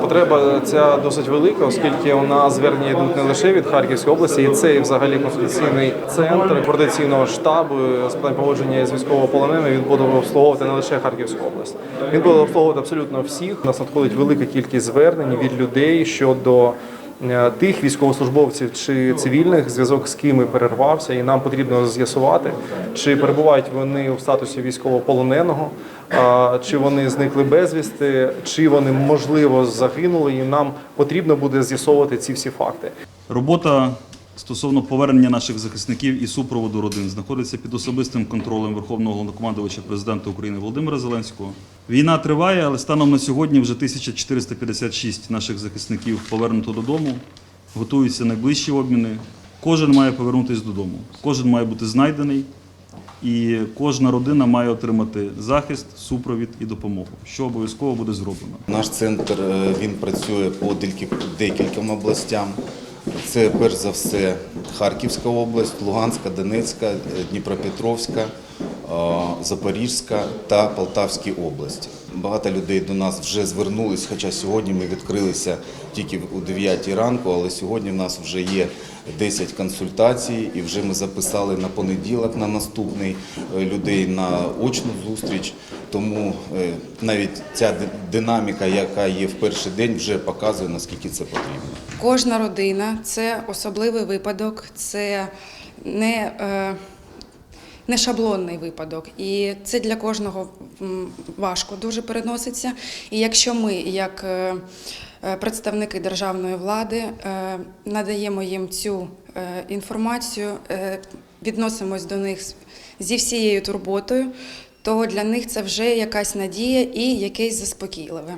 Потреба ця досить велика, оскільки у нас звернення йдуть не лише від Харківської області, і це і взагалі консультаційний центр координаційного штабу з питань поводження з військовополоненими. Він буде обслуговувати не лише Харківську область. Він буде обслуговувати абсолютно всіх. У нас надходить велика кількість звернень від людей щодо. Е, Тих військовослужбовців чи цивільних, зв'язок з ким перервався, і нам потрібно з'ясувати, чи перебувають вони у статусі військовополоненого, чи вони зникли безвісти, чи вони можливо загинули, і нам потрібно буде з'ясовувати ці всі факти. Робота стосовно повернення наших захисників і супроводу родин знаходиться під особистим контролем Верховного Головнокомандувача президента України Володимира Зеленського. Війна триває, але станом на сьогодні вже 1456 наших захисників повернуто додому. Готуються найближчі обміни. Кожен має повернутися додому. Кожен має бути знайдений, і кожна родина має отримати захист, супровід і допомогу, що обов'язково буде зроблено. Наш центр е, він працює по декільком- областям. Це перш за все Харківська область, Луганська, Донецька, е, Дніпропетровська, Запорізька та Полтавські області. Багато людей до нас вже звернулись, хоча сьогодні ми відкрилися тільки у 9 ранку, але сьогодні в нас вже є 10 консультацій і вже ми записали на понеділок на наступний е, людей на очну зустріч. Тому е, навіть ця динаміка, яка є в перший день, вже показує наскільки це потрібно. Кожна родина це особливий випадок, це не, е, не шаблонний випадок. І це для кожного важко дуже переноситься. І якщо ми, як е, е, представники державної влади, е, надаємо їм цю інформацію, відносимось до них зі всією турботою, то для них це вже якась надія і якесь заспокійливе.